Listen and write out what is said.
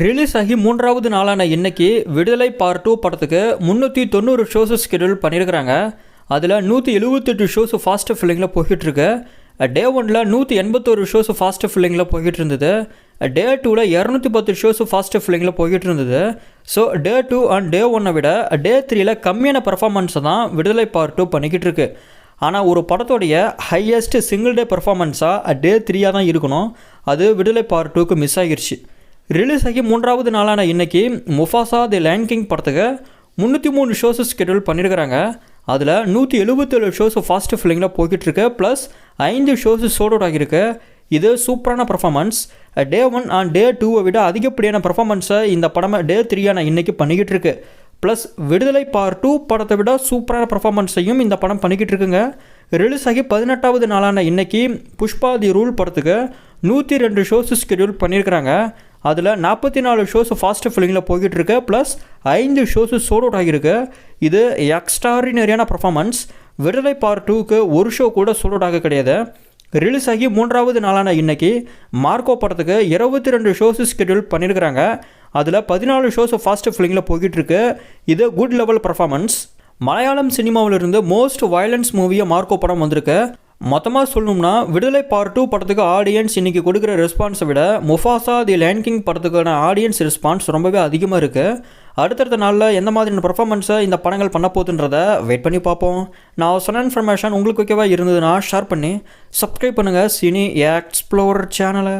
Release ஆகி மூன்றாவது நாளான இன்னைக்கு விடுதலை பார்ட் டூ படத்துக்கு முந்நூற்றி தொண்ணூறு ஷோஸ் ஸ்கெடியூல் பண்ணியிருக்கிறாங்க அதில் நூற்றி எழுபத்தெட்டு ஷோஸ் ஃபாஸ்ட்டு ஃபில்லிங்கில் போய்கிட்டுருக்கு டே ஒனில் நூற்றி எண்பத்தோரு ஷோஸ் ஃபாஸ்ட்டு ஃபில்லிங்கில் போய்கிட்டு இருந்தது. டே டூவில் இரநூத்தி பத்து ஷோஸ் ஃபாஸ்ட்டு ஃபில்லிங்கில் போய்கிட்டு இருந்தது. So day two and day ஒன்னை விட டே த்ரீயில் கம்மியான பர்ஃபார்மன்ஸை தான் விடுதலை பார்ட் டூ பண்ணிக்கிட்டு இருக்கு. ஆனால் ஒரு படத்தோடைய ஹையஸ்ட் சிங்கிள் டே பர்ஃபார்மன்ஸாக டே த்ரீயாக தான் இருக்கணும். அது விடுதலை பார்ட் டூக்கு மிஸ் ஆகிருச்சு. ரிலீஸ் ஆகி மூன்றாவது நாளான இன்றைக்கி முஃபாசா தி லேங்கிங் படத்துக்கு முந்நூற்றி மூணு ஷோஸ் ஸ்கெடியூல் பண்ணியிருக்கிறாங்க அதில் நூற்றி எழுபத்தேழு ஷோஸ் ஃபாஸ்ட் ஃபில்லிங்கில் போய்கிட்டுருக்கு. ப்ளஸ் ஐந்து ஷோஸ் சோட் அவுட் ஆகியிருக்கு. இது சூப்பரான performance day one and day டூவை விட அதிகப்படியான பர்ஃபார்மன்ஸை இந்த படம் டே த்ரீயான இன்றைக்கி பண்ணிக்கிட்டு இருக்கு ப்ளஸ் விடுதலை பார்ட் டூ படத்தை விட சூப்பரான பர்ஃபார்மன்ஸையும் இந்த படம் பண்ணிக்கிட்டு இருக்குங்க ரிலீஸ் ஆகி பதினெட்டாவது நாளான இன்னைக்கு புஷ்பா தி ரூல் படத்துக்கு நூற்றி ரெண்டு ஷோஸ் ஸ்கெடியூல் பண்ணியிருக்கிறாங்க அதில் நாற்பத்தி நாலு ஷோஸ் ஃபாஸ்ட் ஃபில்லிங்கில் போய்கிட்டு இருக்கு ப்ளஸ் ஐந்து ஷோஸு சோட் அவுட் ஆகியிருக்கு. இது எக்ஸ்ட்ராடினரியான பர்ஃபார்மன்ஸ் விடுதலை பார்ட் டூக்கு ஒரு ஷோ கூட சோல் அவுட் ஆக கிடையாது. ரிலீஸ் ஆகி மூன்றாவது நாளான இன்னைக்கு மார்க்கோ படத்துக்கு இருபத்தி ரெண்டு ஷோஸ் ஸ்கெடியூல் பண்ணியிருக்கிறாங்க. அதில் பதினாலு ஷோஸ் ஃபாஸ்ட் ஃபில்லிங்கில் போய்கிட்டு இருக்கு இது குட் லெவல் பர்ஃபார்மன்ஸ் மலையாளம் சினிமாவிலிருந்து மோஸ்ட் வயலன்ஸ் மூவியை மார்க்கோ படம் வந்திருக்கு. மொத்தமாக சொல்லணும்னா விடுதலை பார்ட் டூ படத்துக்கு ஆடியன்ஸ் இன்றைக்கி கொடுக்குற ரெஸ்பான்ஸை விட முஃபாசா தி லேண்ட்கிங் படத்துக்கான ஆடியன்ஸ் ரெஸ்பான்ஸ் ரொம்பவே அதிகமாக இருக்குது அடுத்தடுத்த நாளில் எந்த மாதிரியான பர்ஃபார்மன்ஸை இந்த படங்கள் பண்ண போகுதுன்றதை வெயிட் பண்ணி பார்ப்போம். நான் சொன்ன இன்ஃபர்மேஷன் உங்களுக்கு ஓகேவா இருந்ததுன்னா ஷேர் பண்ணி சப்ஸ்கிரைப் பண்ணுங்கள் சினி எக்ஸ்ப்ளோர் சேனலை